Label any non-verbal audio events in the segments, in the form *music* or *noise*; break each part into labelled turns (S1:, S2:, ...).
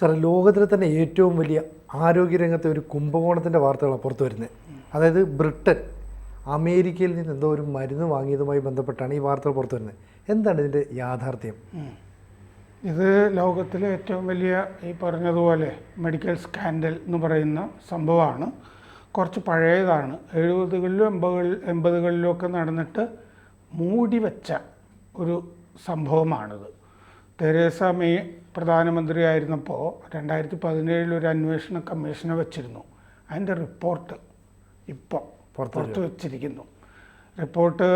S1: സാറേ ലോകത്തിലെ തന്നെ ഏറ്റവും വലിയ ആരോഗ്യരംഗത്തെ ഒരു കുംഭകോണത്തിന്റെ വാർത്തകളാണ് പുറത്തു വരുന്നത്. അതായത് ബ്രിട്ടൻ അമേരിക്കയിൽ നിന്ന് എന്തോ ഒരു മരുന്ന് വാങ്ങിയതുമായി ബന്ധപ്പെട്ടാണ് ഈ വാർത്തകൾ പുറത്തു വരുന്നത്. എന്താണ് ഇതിന്റെ യാഥാർത്ഥ്യം?
S2: ഇത് ലോകത്തിലെ ഏറ്റവും വലിയ ഈ പറഞ്ഞതുപോലെ മെഡിക്കൽ സ്കാൻഡൽ എന്ന് പറയുന്ന സംഭവമാണ്. കുറച്ച് പഴയതാണ്. എഴുപതുകളിലും എൺപതുകൾ എൺപതുകളിലും ഒക്കെ നടന്നിട്ട് മൂടിവെച്ച ഒരു സംഭവമാണിത്. തെരേസ മേ പ്രധാനമന്ത്രിയായിരുന്നപ്പോൾ രണ്ടായിരത്തി പതിനേഴിൽ ഒരു അന്വേഷണ കമ്മീഷനെ വെച്ചിരുന്നു. അതിന്റെ റിപ്പോർട്ട് ഇപ്പോൾ
S1: പുറത്ത്
S2: വെച്ചിരിക്കുന്നു. റിപ്പോർട്ട്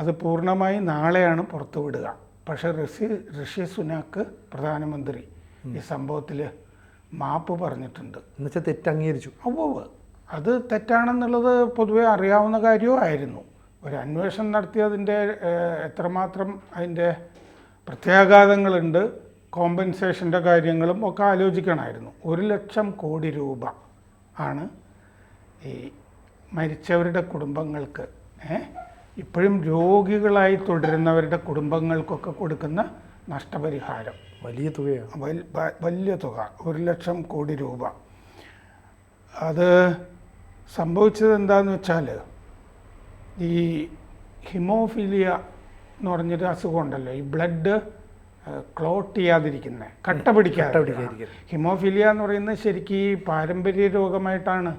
S2: അത് പൂർണമായി നാളെയാണ് പുറത്തു വിടുക. പക്ഷേ ഋഷി ഋഷി സുനാക്ക് പ്രധാനമന്ത്രി ഈ സംഭവത്തിൽ മാപ്പ് പറഞ്ഞിട്ടുണ്ട്.
S1: എന്നുവെച്ചാൽ തെറ്റ് അംഗീകരിച്ചു
S2: ഉവ്വ് അത് തെറ്റാണെന്നുള്ളത് പൊതുവെ അറിയാവുന്ന കാര്യമായിരുന്നു ഒരു അന്വേഷണം നടത്തിയതിന്റെ എത്രമാത്രം അതിന്റെ പ്രത്യാഘാതങ്ങളുണ്ട് കോമ്പൻസേഷന്റെ കാര്യങ്ങളും ഒക്കെ ആലോചിക്കണമായിരുന്നു. ഒരു ലക്ഷം കോടി രൂപ ആണ് ഈ മരിച്ചവരുടെ കുടുംബങ്ങൾക്ക് ഇപ്പോഴും രോഗികളായി തുടരുന്നവരുടെ കുടുംബങ്ങൾക്കൊക്കെ കൊടുക്കുന്ന നഷ്ടപരിഹാരം.
S1: വലിയ തുകയാണ്
S2: വലിയ തുക ഒരു ലക്ഷം കോടി രൂപ. അത് സംഭവിച്ചത് എന്താന്ന് വെച്ചാൽ ഈ ഹിമോഫീലിയ എന്ന് പറഞ്ഞൊരു അസുഖം ഉണ്ടല്ലോ ഈ ബ്ലഡ് ക്ലോട്ട് ചെയ്യാതിരിക്കുന്നത് കട്ട പിടിക്കാതെ. ഹിമോഫീലിയ എന്ന് പറയുന്നത് ശരിക്കും ഈ പാരമ്പര്യ രോഗമായിട്ടാണ്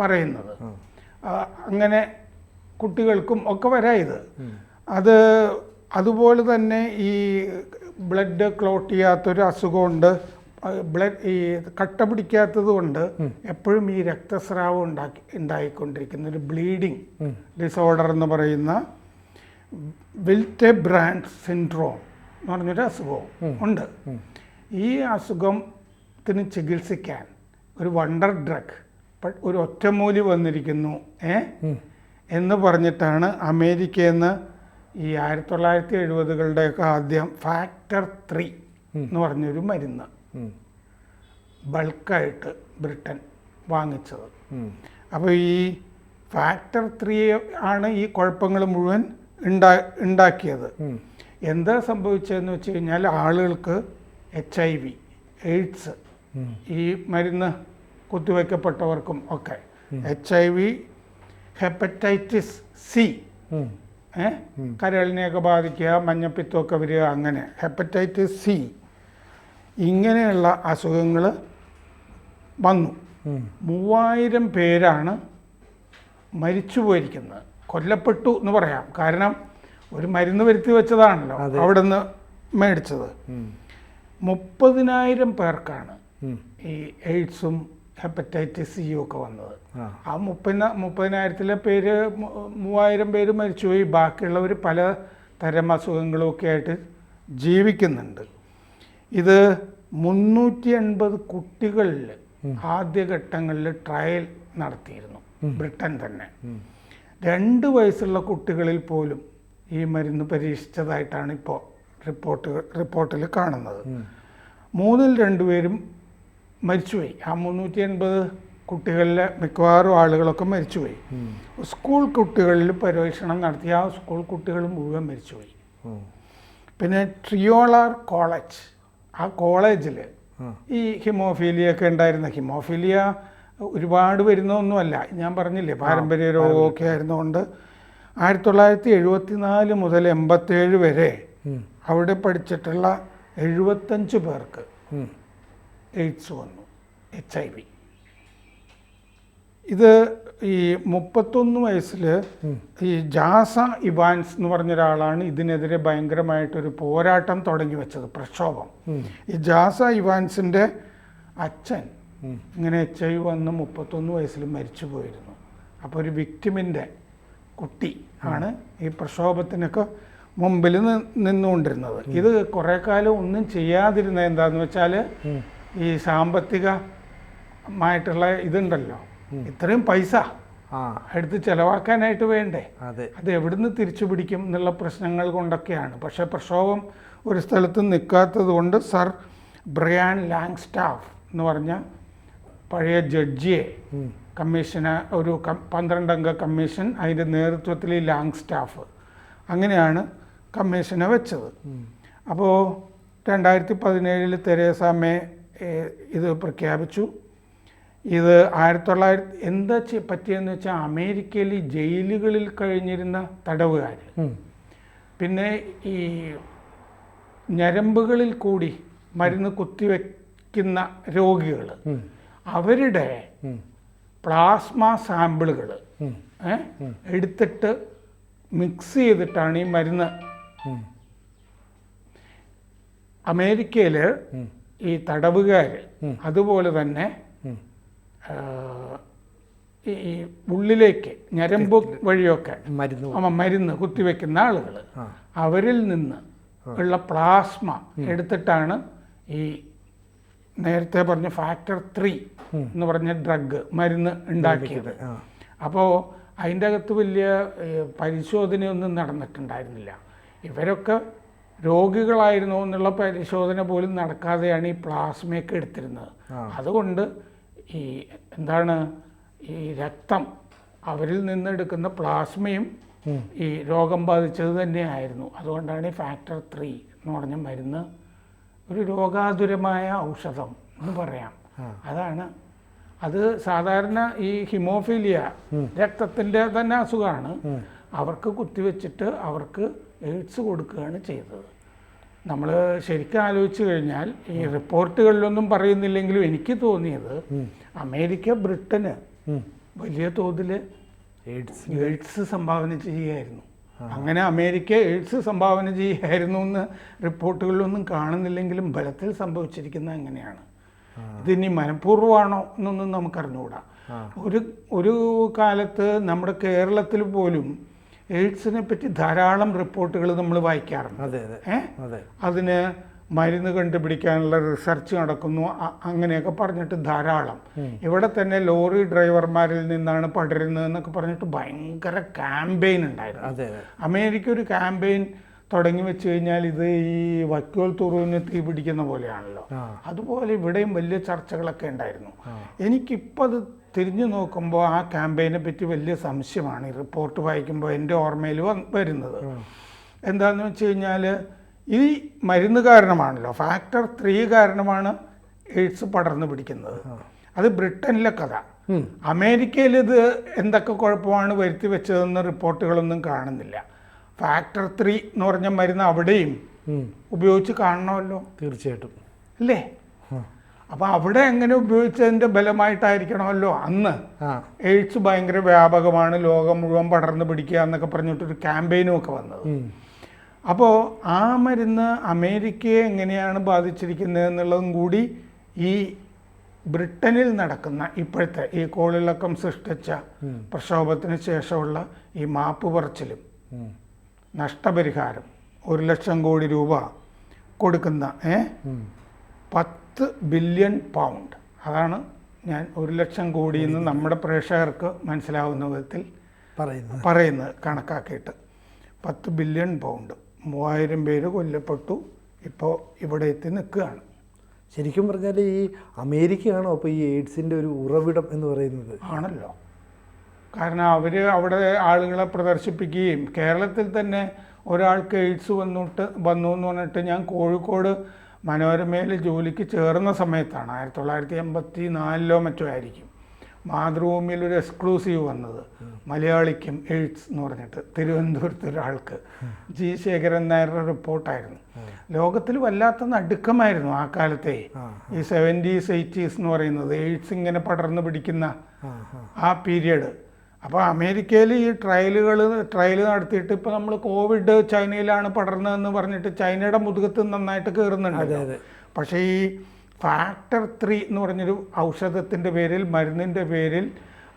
S2: പറയുന്നത്. അങ്ങനെ കുട്ടികൾക്കും ഒക്കെ വരാം ഇത് അത് അതുപോലെ തന്നെ ഈ ബ്ലഡ് ക്ലോട്ട് ചെയ്യാത്തൊരു അസുഖമുണ്ട്. ബ്ലഡ് ഈ കട്ട പിടിക്കാത്തത് കൊണ്ട് എപ്പോഴും ഈ രക്തസ്രാവം ഉണ്ടാക്കി ഉണ്ടായിക്കൊണ്ടിരിക്കുന്ന ഒരു ബ്ലീഡിങ് ഡിസോർഡർ എന്ന് പറയുന്ന വിൽറ്റെ ബ്രാൻഡ് സിൻഡ്രോം എന്ന് പറഞ്ഞൊരു അസുഖവും ഉണ്ട്. ഈ അസുഖത്തിന് ചികിത്സിക്കാൻ ഒരു വണ്ടർ ഡ്രഗ് ഒരു ഒറ്റമൂലി വന്നിരിക്കുന്നു ഏ? എന്ന് പറഞ്ഞിട്ടാണ് അമേരിക്കയിൽ നിന്ന് ഈ ആയിരത്തി തൊള്ളായിരത്തി എഴുപതുകളുടെയൊക്കെ ആദ്യം ഫാക്ടർ ത്രീ എന്ന് പറഞ്ഞൊരു മരുന്ന്. ബൾക്കായിട്ട് ബ്രിട്ടൻ വാങ്ങിച്ചത്. അപ്പോൾ ഈ ഫാക്ടർ ത്രീ ആണ് ഈ കുഴപ്പങ്ങൾ മുഴുവൻ ഉണ്ടാ ഉണ്ടാക്കിയത്. എന്താ സംഭവിച്ചതെന്ന് വെച്ച് കഴിഞ്ഞാൽ ആളുകൾക്ക് എച്ച് ഐ വി എയ്ഡ്സ് ഈ മരുന്ന് കുത്തിവെക്കപ്പെട്ടവർക്കും ഒക്കെ. H I V hepatitis C കരളിനെയൊക്കെ ബാധിക്കുക മഞ്ഞപ്പിത്തമൊക്കെ വരിക അങ്ങനെ. ഹെപ്പറ്റൈറ്റിസ് സി ഇങ്ങനെയുള്ള അസുഖങ്ങൾ വന്നു. മൂവായിരം പേരാണ് മരിച്ചു പോയിരിക്കുന്നത് കൊല്ലപ്പെട്ടു എന്ന് പറയാം. കാരണം ഒരു മരുന്ന് വരുത്തി വെച്ചതാണല്ലോ. അവിടെ നിന്ന് മേടിച്ചത്. മുപ്പതിനായിരം പേർക്കാണ് ഈ എയ്ഡ്സും ഹെപ്പറ്റൈറ്റിസ് സിയും ഒക്കെ വന്നത്.
S1: ആ.
S2: മുപ്പ മുപ്പതിന മുപ്പതിനായിരത്തിലെ പേര് മൂവായിരം പേര് മരിച്ചുപോയി. ബാക്കിയുള്ളവർ പല തരം അസുഖങ്ങളും ഒക്കെ ആയിട്ട് ജീവിക്കുന്നുണ്ട്. ഇത് മുന്നൂറ്റി എൺപത് കുട്ടികളിൽ ആദ്യഘട്ടങ്ങളിൽ ട്രയൽ നടത്തിയിരുന്നു. ബ്രിട്ടൻ തന്നെ. രണ്ട് വയസ്സുള്ള കുട്ടികളിൽ പോലും ഈ മരുന്ന് പരീക്ഷിച്ചതായിട്ടാണ് ഇപ്പോൾ റിപ്പോർട്ട് റിപ്പോർട്ടിൽ കാണുന്നത്. മൂന്നിൽ രണ്ടുപേരും മരിച്ചുപോയി. ആ മുന്നൂറ്റി എൺപത് കുട്ടികളിലെ മിക്കവാറും ആളുകളൊക്കെ മരിച്ചുപോയി. സ്കൂൾ കുട്ടികളിൽ പരീക്ഷണം നടത്തിയ ആ സ്കൂൾ കുട്ടികൾ മുഴുവൻ മരിച്ചുപോയി. പിന്നെ ട്രിയോളാർ കോളേജ്. ആ കോളേജിൽ ഈ ഹിമോഫീലിയ ഒക്കെ ഉണ്ടായിരുന്ന ഹിമോഫീലിയ ഒരുപാട് വരുന്നൊന്നുമല്ല. ഞാൻ പറഞ്ഞില്ലേ പാരമ്പര്യ രോഗമൊക്കെ ആയിരുന്നുകൊണ്ട് ആയിരത്തി തൊള്ളായിരത്തി എഴുപത്തി നാല് മുതൽ എൺപത്തേഴ് വരെ അവിടെ പഠിച്ചിട്ടുള്ള എഴുപത്തഞ്ച് പേർക്ക് എയ്ഡ്സ് വന്നു എച്ച് ഐ വി. ഇത് ഈ മുപ്പത്തൊന്ന് വയസ്സിൽ ഈ ജാസ ഇവാൻസ് എന്ന് പറഞ്ഞ ഒരാളാണ് ഇതിനെതിരെ ഭയങ്കരമായിട്ടൊരു പോരാട്ടം തുടങ്ങി വെച്ചത് പ്രക്ഷോഭം. ഈ ജാസ ഇവാൻസിന്റെ അച്ഛൻ ഇങ്ങനെ എച്ച് ഐ വി വന്ന് മുപ്പത്തൊന്ന് വയസ്സിൽ മരിച്ചു പോയിരുന്നു അപ്പോൾ ഒരു വിക്ടിമിന്റെ കുട്ടി ആണ് ഈ പ്രക്ഷോഭത്തിനൊക്കെ മുമ്പിൽ നിന്നുകൊണ്ടിരുന്നത്. ഇത് കുറേ കാലം ഒന്നും ചെയ്യാതിരുന്ന എന്താന്ന് വെച്ചാൽ ഈ സാമ്പത്തികമായിട്ടുള്ള ഇതുണ്ടല്ലോ. ഇത്രയും പൈസ എടുത്ത് ചെലവാക്കാനായിട്ട് വേണ്ടേ?
S1: അതെ.
S2: എവിടുന്ന് തിരിച്ചു പിടിക്കും എന്നുള്ള പ്രശ്നങ്ങൾ കൊണ്ടൊക്കെയാണ്. പക്ഷെ പ്രക്ഷോഭം ഒരു സ്ഥലത്ത് നിൽക്കാത്തത് കൊണ്ട് സർ ബ്രയാൻ ലാങ്സ്റ്റാഫ് എന്ന് പറഞ്ഞ പഴയ ജഡ്ജിയെ കമ്മീഷന് ഒരു കം- പന്ത്രണ്ടംഗ കമ്മീഷൻ അതിന്റെ നേതൃത്വത്തിൽ ഈ ലാങ് സ്റ്റാഫ്. അങ്ങനെയാണ് കമ്മീഷനെ വെച്ചത്. അപ്പോൾ രണ്ടായിരത്തി പതിനേഴിൽ തെരേസ മേ ഇത് പ്രഖ്യാപിച്ചു. ഇത് ആയിരത്തി തൊള്ളായിരത്തി എന്താ പറ്റിയെന്ന് വെച്ചാൽ അമേരിക്കയിൽ ജയിലുകളിൽ കഴിഞ്ഞിരുന്ന തടവുകാർ പിന്നെ ഈ ഞരമ്പുകളിൽ കൂടി മരുന്ന് കുത്തിവെക്കുന്ന രോഗികൾ അവരുടെ. പ്ലാസ്മ സാമ്പിളുകൾ. എടുത്തിട്ട് മിക്സ് ചെയ്തിട്ടാണ് ഈ മരുന്ന്. അമേരിക്കയിൽ ഈ തടവുകാർ അതുപോലെ തന്നെ ഈ ഉള്ളിലേക്ക് ഞരമ്പ് വഴിയൊക്കെ
S1: മരുന്ന്
S2: ആ മരുന്ന് കുത്തിവെക്കുന്ന ആളുകൾ അവരിൽ നിന്ന് ഉള്ള പ്ലാസ്മ എടുത്തിട്ടാണ് ഈ നേരത്തെ പറഞ്ഞ ഫാക്ടർ ത്രീ എന്ന് പറഞ്ഞ ഡ്രഗ് മരുന്ന് ഉണ്ടാക്കിയത്. അപ്പോൾ അതിന്റെ അകത്ത് വലിയ പരിശോധനയൊന്നും നടന്നിട്ടുണ്ടായിരുന്നില്ല. ഇവരൊക്കെ രോഗികളായിരുന്നു എന്നുള്ള പരിശോധന പോലും നടക്കാതെയാണ് ഈ പ്ലാസ്മയൊക്കെ എടുത്തിരുന്നത്. അതുകൊണ്ട് ഈ എന്താണ് ഈ രക്തം അവരിൽ നിന്ന് എടുക്കുന്ന പ്ലാസ്മയും ഈ രോഗം ബാധിച്ചത് തന്നെയായിരുന്നു. അതുകൊണ്ടാണ് ഈ ഫാക്ടർ ത്രീ എന്ന് പറഞ്ഞ മരുന്ന് ഒരു രോഗാതുരമായ ഔഷധം എന്ന് പറയാം. അതാണ്. അത് സാധാരണ ഈ ഹിമോഫീലിയ രക്തത്തിന്റെ തന്നെ അസുഖമാണ്. അവർക്ക് കുത്തിവെച്ചിട്ട് അവർക്ക് എയ്ഡ്സ് കൊടുക്കുകയാണ് ചെയ്തത്. നമ്മൾ ശരിക്കും ആലോചിച്ച് കഴിഞ്ഞാൽ ഈ റിപ്പോർട്ടുകളിലൊന്നും പറയുന്നില്ലെങ്കിലും എനിക്ക് തോന്നിയത് അമേരിക്ക ബ്രിട്ടന് വലിയ തോതിൽ
S1: എയ്ഡ്സ്.
S2: എയ്ഡ്സ് സംഭാവന ചെയ്യുകയായിരുന്നു. അങ്ങനെ അമേരിക്ക എയ്ഡ്സ് സംഭാവന ചെയ്യായിരുന്നു എന്ന് റിപ്പോർട്ടുകളിലൊന്നും കാണുന്നില്ലെങ്കിലും ബലത്തിൽ സംഭവിച്ചിരിക്കുന്നത് അങ്ങനെയാണ്. ഇതിനി മനഃപൂർവമാണോ എന്നൊന്നും നമുക്കറിഞ്ഞുകൂടാ. ഒരു ഒരു കാലത്ത് നമ്മുടെ കേരളത്തിൽ പോലും എയ്ഡ്സിനെ പറ്റി ധാരാളം റിപ്പോർട്ടുകൾ നമ്മൾ വായിക്കാറുണ്ട്.
S1: അതെ അതെ. അതെ.
S2: അതിന് മരുന്ന് കണ്ടുപിടിക്കാനുള്ള റിസർച്ച് നടക്കുന്നു. അങ്ങനെയൊക്കെ പറഞ്ഞിട്ട് ധാരാളം. ഇവിടെ തന്നെ ലോറി ഡ്രൈവർമാരിൽ നിന്നാണ് പടരുന്നത് എന്നൊക്കെ പറഞ്ഞിട്ട് ഭയങ്കര ക്യാമ്പയിൻ ഉണ്ടായിരുന്നു. അമേരിക്ക ഒരു ക്യാമ്പയിൻ തുടങ്ങി വെച്ച് കഴിഞ്ഞാൽ ഇത് ഈ വക്കോൽ തുറവിന് തീ പിടിക്കുന്ന പോലെയാണല്ലോ. അതുപോലെ ഇവിടെയും വലിയ ചർച്ചകളൊക്കെ ഉണ്ടായിരുന്നു. എനിക്കിപ്പോൾ അത് തിരിഞ്ഞു നോക്കുമ്പോൾ ആ ക്യാമ്പയിനെ പറ്റി വലിയ സംശയമാണ്. ഈ റിപ്പോർട്ട് വായിക്കുമ്പോൾ എന്റെ ഓർമ്മയിൽ വരുന്നത്. എന്താണെന്ന് വെച്ച് കഴിഞ്ഞാൽ ഈ മരുന്ന് കാരണമാണല്ലോ. ഫാക്ടർ ത്രീ കാരണമാണ് എയ്ഡ്സ് പടർന്നു പിടിക്കുന്നത്. അത് ബ്രിട്ടനിലെ കഥ. അമേരിക്കയിൽ ഇത് എന്തൊക്കെ കുഴപ്പമാണ് വരുത്തി വെച്ചതെന്ന് റിപ്പോർട്ടുകളൊന്നും കാണുന്നില്ല. ഫാക്ടർ ത്രീ എന്ന് പറഞ്ഞ മരുന്ന് അവിടെയും. ഉപയോഗിച്ച് കാണണമല്ലോ.
S1: തീർച്ചയായിട്ടും.
S2: അല്ലേ?
S1: അപ്പൊ
S2: അപ്പോൾ അവിടെ എങ്ങനെ ഉപയോഗിച്ചതിന്റെ ബലമായിട്ടായിരിക്കണമല്ലോ അന്ന്. എയ്ഡ്സ് ഭയങ്കര വ്യാപകമാണ്. ലോകം മുഴുവൻ പടർന്നു പിടിക്കുക എന്നൊക്കെ പറഞ്ഞിട്ടൊരു ക്യാമ്പയിനും ഒക്കെ വന്നത്. അപ്പോൾ ആ മരുന്ന് അമേരിക്കയെ എങ്ങനെയാണ് ബാധിച്ചിരിക്കുന്നത് എന്നുള്ളതും കൂടി ഈ ബ്രിട്ടനിൽ നടക്കുന്ന ഇപ്പോഴത്തെ ഈ കോളിളക്കം സൃഷ്ടിച്ച പ്രക്ഷോഭത്തിന് ശേഷമുള്ള ഈ മാപ്പ് പറച്ചിലും നഷ്ടപരിഹാരം ഒരു ലക്ഷം കോടി രൂപ കൊടുക്കുന്ന ഏ. പത്ത് ബില്യൺ പൗണ്ട്. അതാണ് ഞാൻ ഒരു ലക്ഷം കോടി എന്ന് നമ്മുടെ പ്രേക്ഷകർക്ക് മനസ്സിലാവുന്ന വിധത്തിൽ
S1: പറയുന്നത്
S2: കണക്കാക്കിയിട്ട്. പത്ത് ബില്യൺ പൗണ്ട്. മൂവായിരം പേര് കൊല്ലപ്പെട്ടു. ഇപ്പോൾ ഇവിടെ എത്തി നിൽക്കുകയാണ്.
S1: ശരിക്കും പറഞ്ഞാൽ ഈ അമേരിക്കയാണോ അപ്പോൾ ഈ എയ്ഡ്സിന്റെ ഒരു ഉറവിടം എന്ന് പറയുന്നത്?
S2: ആണല്ലോ. കാരണം അവർ അവിടെ ആളുകളെ പ്രദർശിപ്പിക്കുകയും കേരളത്തിൽ തന്നെ ഒരാൾക്ക് എയ്ഡ്സ് വന്നിട്ട് വന്നു എന്ന് പറഞ്ഞിട്ട് ഞാൻ കോഴിക്കോട് മനോരമയിൽ ജോലിക്ക് ചേർന്ന സമയത്താണ്. ആയിരത്തി തൊള്ളായിരത്തി എൺപത്തി നാലിലോ മറ്റോ ആയിരിക്കും. മാതൃഭൂമിയിൽ ഒരു എക്സ്ക്ലൂസീവ് വന്നത്. മലയാളിക്കും എയ്ഡ്സ് എന്ന് പറഞ്ഞിട്ട് തിരുവനന്തപുരത്ത് ഒരാൾക്ക് ജി ശേഖരൻ നായരുടെ റിപ്പോർട്ടായിരുന്നു. ലോകത്തിൽ വല്ലാത്ത നടുക്കമായിരുന്നു ആ കാലത്തെ ഈ സെവന്റീസ് എയ്റ്റീസ് എന്ന് പറയുന്നത്. എയ്ഡ്സ് ഇങ്ങനെ പടർന്നു പിടിക്കുന്ന
S1: ആ
S2: പീരിയഡ്. അപ്പോൾ അമേരിക്കയിൽ ഈ ട്രയലുകൾ ട്രയൽ നടത്തിയിട്ട് ഇപ്പോൾ നമ്മൾ കോവിഡ് ചൈനയിലാണ് പടർന്നതെന്ന് പറഞ്ഞിട്ട് ചൈനയുടെ മുതുകത്ത് നന്നായിട്ട് കയറുന്നുണ്ട്
S1: അതെ അതെ.
S2: പക്ഷേ ഈ ഫാക്ടർ ത്രീ എന്ന് പറഞ്ഞൊരു ഔഷധത്തിന്റെ പേരിൽ മരുന്നിന്റെ പേരിൽ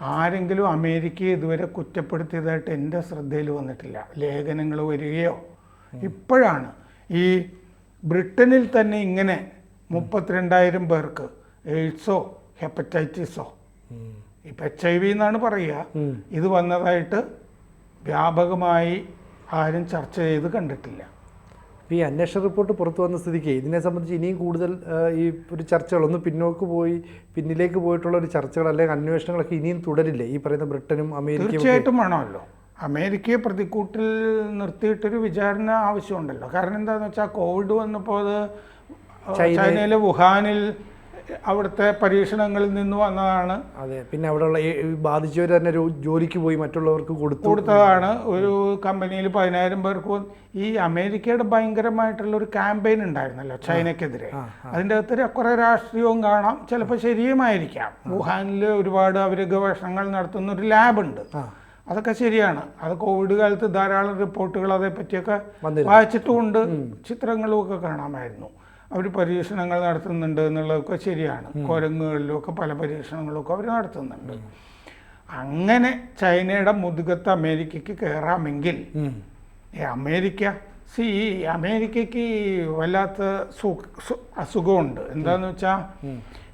S2: ആരെങ്കിലും അമേരിക്കയെ ഇതുവരെ കുറ്റപ്പെടുത്തിയതായിട്ട് എന്റെ ശ്രദ്ധയിൽ വന്നിട്ടില്ല. ലേഖനങ്ങൾ വരികയോ. ഇപ്പോഴാണ് ഈ ബ്രിട്ടനിൽ തന്നെ ഇങ്ങനെ മുപ്പത്തിരണ്ടായിരം പേർക്ക് എയ്ഡ്സോ ഹെപ്പറ്റൈറ്റിസോ. ഇപ്പം എച്ച് ഐ വി എന്നാണ് പറയുക. ഇത് വന്നതായിട്ട് വ്യാപകമായി ആരും ചർച്ച ചെയ്ത് കണ്ടിട്ടില്ല.
S1: ഇപ്പം ഈ അന്വേഷണ റിപ്പോർട്ട് പുറത്തു വന്ന സ്ഥിതിക്ക് ഇതിനെ സംബന്ധിച്ച് ഇനിയും കൂടുതൽ ഈ ഒരു ചർച്ചകൾ ഒന്ന് പിന്നോക്ക് പോയി പിന്നിലേക്ക് പോയിട്ടുള്ള ഒരു ചർച്ചകൾ അല്ലെങ്കിൽ അന്വേഷണങ്ങളൊക്കെ ഇനിയും തുടരില്ലേ? ഈ പറയുന്ന ബ്രിട്ടനും അമേരിക്കയും?
S2: തീർച്ചയായിട്ടും വേണമല്ലോ. അമേരിക്കയെ പ്രതിക്കൂട്ടിൽ നിർത്തിയിട്ടൊരു വിചാരണ ആവശ്യമുണ്ടല്ലോ. കാരണം എന്താണെന്ന് വെച്ചാൽ കോവിഡ് വന്നപ്പോൾ അത് ചൈനയിലെ വുഹാനിൽ അവിടുത്തെ പരീക്ഷണങ്ങളിൽ നിന്ന് വന്നതാണ്.
S1: അതെ പിന്നെ അവിടെയുള്ള ബാധിച്ചവർ തന്നെ ഒരു ജോലിക്ക് പോയി മറ്റുള്ളവർക്ക് കൊടുത്തു.
S2: കൊടുത്തതാണ്. ഒരു കമ്പനിയിൽ പതിനായിരം പേർക്ക് ഈ അമേരിക്കയുടെ ഭയങ്കരമായിട്ടുള്ള ഒരു ക്യാമ്പയിൻ ഉണ്ടായിരുന്നല്ലോ ചൈനക്കെതിരെ. അതിന്റെ അകത്ത് കുറേ രാഷ്ട്രീയവും കാണാം. ചിലപ്പോൾ ശരിയുമായിരിക്കാം. വുഹാനിൽ ഒരുപാട് അവർ ഗവേഷണങ്ങൾ നടത്തുന്ന ഒരു ലാബുണ്ട്. അതൊക്കെ ശരിയാണ്. അത് കോവിഡ് കാലത്ത് ധാരാളം റിപ്പോർട്ടുകൾ അതേപ്പറ്റിയൊക്കെ. വായിച്ചിട്ടുമുണ്ട്. ചിത്രങ്ങളും ഒക്കെ കാണാമായിരുന്നു. അവർ പരീക്ഷണങ്ങൾ നടത്തുന്നുണ്ട് എന്നുള്ളതൊക്കെ ശരിയാണ്. കുരങ്ങുകളിലും ഒക്കെ പല പരീക്ഷണങ്ങളൊക്കെ അവർ നടത്തുന്നുണ്ട്. അങ്ങനെ ചൈനയുടെ മുതുകത്ത് അമേരിക്കയ്ക്ക് കയറാമെങ്കിൽ. ഈ അമേരിക്ക സി അമേരിക്കയ്ക്ക് വല്ലാത്ത അസുഖമുണ്ട്. എന്താന്ന് വെച്ചാൽ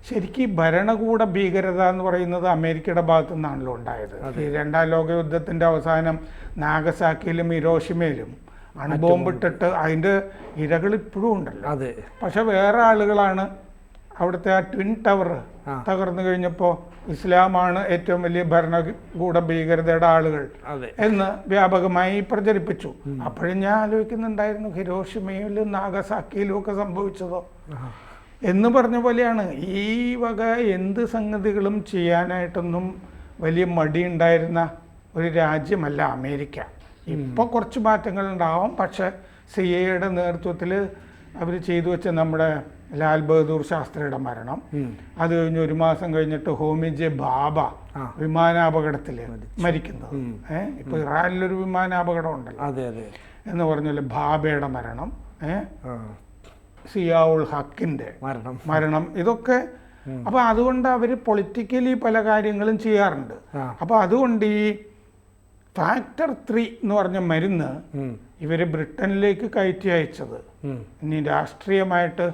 S2: ശരിക്കും ഈ ഭരണകൂട ഭീകരത എന്ന് പറയുന്നത് അമേരിക്കയുടെ ഭാഗത്തു നിന്നാണല്ലോ ഉണ്ടായത് ഈ രണ്ടാം ലോക യുദ്ധത്തിന്റെ അവസാനം നാഗസാക്കിയിലും ഇരോഷിമയിലും അണുബോംബിട്ടിട്ട് അതിന്റെ ഇരകൾ ഇപ്പോഴും ഉണ്ടല്ലോ.
S1: അതെ.
S2: പക്ഷെ വേറെ ആളുകളാണ് അവിടുത്തെ ആ ട്വിൻ ടവർ തകർന്നു കഴിഞ്ഞപ്പോൾ ഇസ്ലാമാണ് ഏറ്റവും വലിയ ഭരണകൂട ഭീകരതയുടെ ആളുകൾ എന്ന് വ്യാപകമായി പ്രചരിപ്പിച്ചു. അപ്പോഴും ഞാൻ ആലോചിക്കുന്നുണ്ടായിരുന്നു ഹിരോഷിമയിലും നാഗസാക്കിയിലും ഒക്കെ സംഭവിച്ചതോ? എന്ന് പറഞ്ഞ പോലെയാണ്. ഈ വക എന്ത് സംഗതികളും ചെയ്യാനായിട്ടൊന്നും വലിയ മടിയുണ്ടായിരുന്ന ഒരു രാജ്യമല്ല അമേരിക്ക. ഇപ്പോൾ കുറച്ച് മാറ്റങ്ങൾ ഉണ്ടാവും. പക്ഷെ സി എയുടെ നേതൃത്വത്തിൽ അവർ ചെയ്തു വെച്ച നമ്മുടെ ലാൽ ബഹദൂർ ശാസ്ത്രിയുടെ മരണം. അത് കഴിഞ്ഞ് ഒരു മാസം കഴിഞ്ഞിട്ട് ഹോമിജെ ബാബ. വിമാനാപകടത്തിൽ മരിക്കുന്നത് ഏഹ് ഇപ്പൊ ഇറാനിലൊരു വിമാനാപകടം ഉണ്ടല്ലോ.
S1: അതെ അതെ.
S2: എന്ന് പറഞ്ഞാൽ ബാബയുടെ മരണം. ഏഹ്
S1: സിയാ
S2: സിയാവുൾ ഹക്കിന്റെ
S1: മരണം.
S2: മരണം. ഇതൊക്കെ അപ്പൊ അതുകൊണ്ട് അവർ പൊളിറ്റിക്കലി പല കാര്യങ്ങളും ചെയ്യാറുണ്ട്. അപ്പൊ അതുകൊണ്ട് ഈ ഫാക്ടർ ത്രീ എന്ന് പറഞ്ഞ മരുന്ന്
S1: ഇവർ
S2: ഇവർ ബ്രിട്ടനിലേക്ക് കയറ്റി അയച്ചത്. ഇനി രാഷ്ട്രീയമായിട്ട്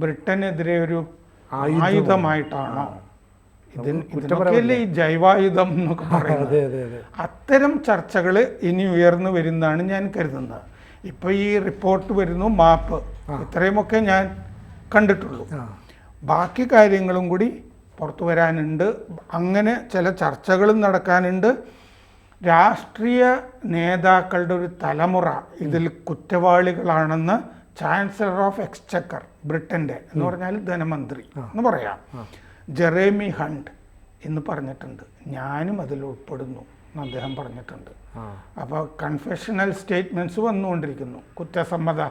S2: ബ്രിട്ടനെതിരെ ഒരു ആയുധമായിട്ടാണോ? ഇതിന് ഇതിനൊക്കെയല്ലേ ഈ ജൈവായുധം എന്നൊക്കെ *laughs* പറയുന്നത്
S1: അതെ അതെ അതെ.
S2: അത്തരം ചർച്ചകൾ ഇനി ഉയർന്നു വരുന്നതാണ് ഞാൻ കരുതുന്നത്. ഇപ്പൊ ഈ റിപ്പോർട്ട് വരുന്നു മാപ്പ് ഇത്രയുമൊക്കെ ഞാൻ കണ്ടിട്ടുള്ളൂ. ബാക്കി കാര്യങ്ങളും കൂടി പുറത്തു വരാനുണ്ട്. അങ്ങനെ ചില ചർച്ചകളും നടക്കാനുണ്ട്. രാഷ്ട്രീയ നേതാക്കളുടെ ഒരു തലമുറ ഇതിൽ കുറ്റവാളികളാണെന്ന് ചാൻസലർ ഓഫ് എക്സ്ചക്കർ ബ്രിട്ടന്റെ എന്ന് പറഞ്ഞാൽ ധനമന്ത്രി എന്ന് പറയാം. ജെറേമി ഹണ്ട് എന്ന് പറഞ്ഞിട്ടുണ്ട്. ഞാനും അതിൽ ഉൾപ്പെടുന്നു എന്ന് അദ്ദേഹം പറഞ്ഞിട്ടുണ്ട്.
S1: അപ്പൊ
S2: അപ്പോൾ കൺഫെഷണൽ സ്റ്റേറ്റ്മെന്റ്സ് വന്നുകൊണ്ടിരിക്കുന്നു. കുറ്റസമ്മത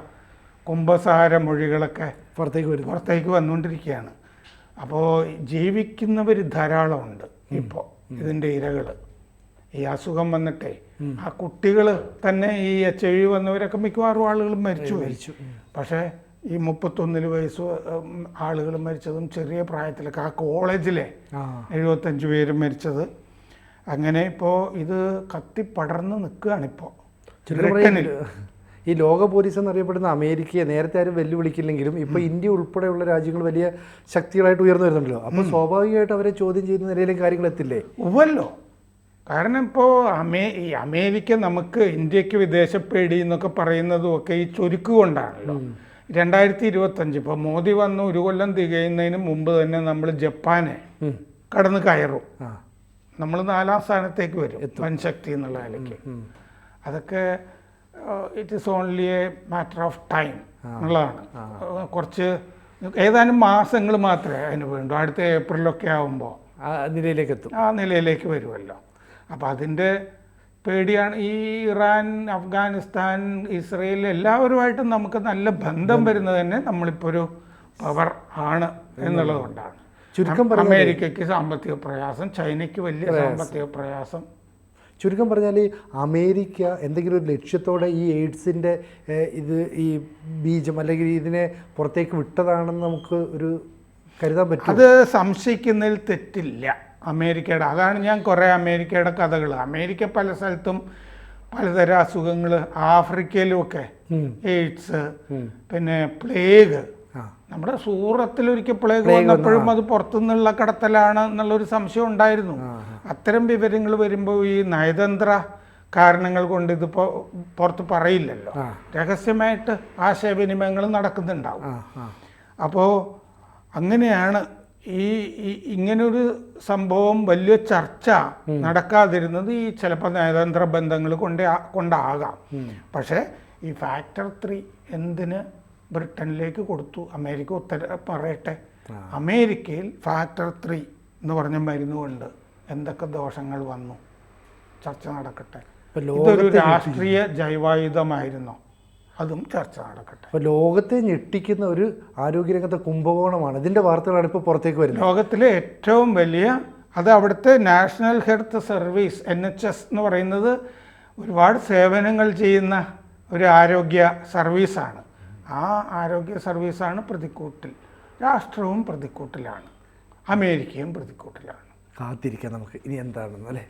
S2: കുംഭസാര മൊഴികളൊക്കെ
S1: പുറത്തേക്ക് വരും
S2: പുറത്തേക്ക് വന്നുകൊണ്ടിരിക്കുകയാണ്. അപ്പോൾ ജീവിക്കുന്നവർ ധാരാളമുണ്ട് ഇപ്പോൾ ഇതിന്റെ ഇരകൾ ഈ അസുഖം വന്നിട്ടേ ആ കുട്ടികൾ തന്നെ ഈ എച്ച് ഐ വി വന്നവരൊക്കെ മിക്കവാറും ആളുകൾ മരിച്ചു മരിച്ചു. പക്ഷേ ഈ മുപ്പത്തൊന്നിൽ വയസ്സ് ആളുകൾ മരിച്ചതും ചെറിയ പ്രായത്തിലൊക്കെ ആ കോളേജിലെ എഴുപത്തഞ്ച് പേര് മരിച്ചത്. അങ്ങനെ ഇപ്പോൾ ഇത് കത്തി പടർന്ന്
S1: നിൽക്കുകയാണ് ഇപ്പോൾ ഈ ലോക പോലീസ് എന്നറിയപ്പെടുന്ന അമേരിക്കയെ നേരത്തെ ആരും വെല്ലുവിളിക്കില്ലെങ്കിലും ഇപ്പൊ ഇന്ത്യ ഉൾപ്പെടെയുള്ള രാജ്യങ്ങൾ വലിയ ശക്തികളായിട്ട് ഉയർന്നു വരുന്നുണ്ടല്ലോ. അപ്പോൾ സ്വാഭാവികമായിട്ട് അവരെ ചോദ്യം ചെയ്യുന്ന നിലയിലേക്ക് കാര്യങ്ങൾ എത്തില്ലേ?
S2: ഉവ്വല്ലോ. കാരണം ഇപ്പോൾ അമേ ഈ അമേരിക്ക നമുക്ക് ഇന്ത്യയ്ക്ക് വിദേശപ്പേടി എന്നൊക്കെ പറയുന്നതും ഒക്കെ ഈ ചുരുക്ക് കൊണ്ടാണല്ലോ. രണ്ടായിരത്തി ഇരുപത്തഞ്ച് ഇപ്പോൾ മോദി വന്ന് ഒരു കൊല്ലം തികയുന്നതിന് മുമ്പ് തന്നെ നമ്മൾ ജപ്പാനെ കടന്ന് കയറും. നമ്മൾ നാലാം സ്ഥാനത്തേക്ക് വരും വൻശക്തി എന്നുള്ള നിലയ്ക്ക്. അതൊക്കെ it is only a matter of time എന്നുള്ളതാണ്. കുറച്ച് ഏതാനും മാസങ്ങൾ മാത്രമേ അതിന് വേണ്ടൂ. അടുത്ത ഏപ്രിലൊക്കെ ആകുമ്പോൾ
S1: ആ നിലയിലേക്ക് എത്തും.
S2: ആ നിലയിലേക്ക് വരുമല്ലോ അപ്പം അതിന്റെ പേടിയാണ് ഈ ഇറാൻ അഫ്ഗാനിസ്ഥാൻ ഇസ്രയേൽ എല്ലാവരുമായിട്ടും നമുക്ക് നല്ല ബന്ധം വരുന്നത് തന്നെ നമ്മളിപ്പോൾ ഒരു പവർ ആണ് എന്നുള്ളതുകൊണ്ടാണ്.
S1: ചുരുക്കം
S2: അമേരിക്കയ്ക്ക് സാമ്പത്തിക പ്രയാസം ചൈനയ്ക്ക് വലിയ സാമ്പത്തിക പ്രയാസം.
S1: ചുരുക്കം പറഞ്ഞാൽ അമേരിക്ക എന്തെങ്കിലും ഒരു ലക്ഷ്യത്തോടെ ഈ എയ്ഡ്സിന്റെ ഇത് ഈ ബീജം അല്ലെങ്കിൽ ഇതിനെ പുറത്തേക്ക് വിട്ടതാണെന്ന് നമുക്ക് ഒരു കരുതാൻ പറ്റും
S2: അത് സംശയിക്കുന്നതിൽ തെറ്റില്ല. അമേരിക്കയുടെ അതാണ് ഞാൻ കുറേ അമേരിക്കയുടെ കഥകൾ അമേരിക്ക പല സ്ഥലത്തും പലതരം അസുഖങ്ങൾ ആഫ്രിക്കയിലുമൊക്കെ എയ്ഡ്സ് പിന്നെ പ്ലേഗ്. നമ്മുടെ സൂറത്തിൽ ഒരിക്കൽ പ്ലേഗ് വന്നപ്പോഴും അത് പുറത്തുനിന്നുള്ള കടത്തലാണ് എന്നുള്ളൊരു സംശയം ഉണ്ടായിരുന്നു. അത്തരം വിവരങ്ങൾ വരുമ്പോൾ ഈ നയതന്ത്ര കാരണങ്ങൾ കൊണ്ട് ഇത് പുറത്ത് പറയില്ലല്ലോ. രഹസ്യമായിട്ട് ആശയവിനിമയങ്ങൾ നടക്കുന്നുണ്ടാവും. അപ്പോൾ അങ്ങനെയാണ് ഈ ഇങ്ങനൊരു സംഭവം വലിയ ചർച്ച നടക്കാതിരുന്നത് ഈ ചിലപ്പോൾ നയതന്ത്ര ബന്ധങ്ങൾ കൊണ്ട് കൊണ്ടാകാം. പക്ഷേ ഈ ഫാക്ടർ ത്രീ എന്തിന് ബ്രിട്ടനിലേക്ക് കൊടുത്തു? അമേരിക്ക ഉത്തര പറയട്ടെ. അമേരിക്കയിൽ ഫാക്ടർ ത്രീ എന്ന് പറഞ്ഞ മരുന്നുകൊണ്ട് എന്തൊക്കെ ദോഷങ്ങൾ വന്നു? ചർച്ച നടക്കട്ടെ. ഇതൊരു രാഷ്ട്രീയ ജൈവായുധമായിരുന്നോ. അതും ചർച്ച നടക്കട്ടെ.
S1: അപ്പോൾ ലോകത്തെ ഞെട്ടിക്കുന്ന ഒരു ആരോഗ്യരംഗത്തെ കുംഭകോണമാണ്. ഇതിന്റെ വാർത്തകളാണ് ഇപ്പോൾ പുറത്തേക്ക് വരുന്നത്.
S2: ലോകത്തിലെ ഏറ്റവും വലിയ അത് അവിടുത്തെ national health service N H S എന്ന് പറയുന്നത് ഒരുപാട് സേവനങ്ങൾ ചെയ്യുന്ന ഒരു ആരോഗ്യ സർവീസാണ്. ആ ആരോഗ്യ സർവീസാണ് പ്രതിക്കൂട്ടിൽ. രാഷ്ട്രവും പ്രതിക്കൂട്ടിലാണ്. അമേരിക്കയും പ്രതിക്കൂട്ടിലാണ്.
S1: കാത്തിരിക്കാം നമുക്ക്. ഇനി എന്താണെന്ന് അല്ലേ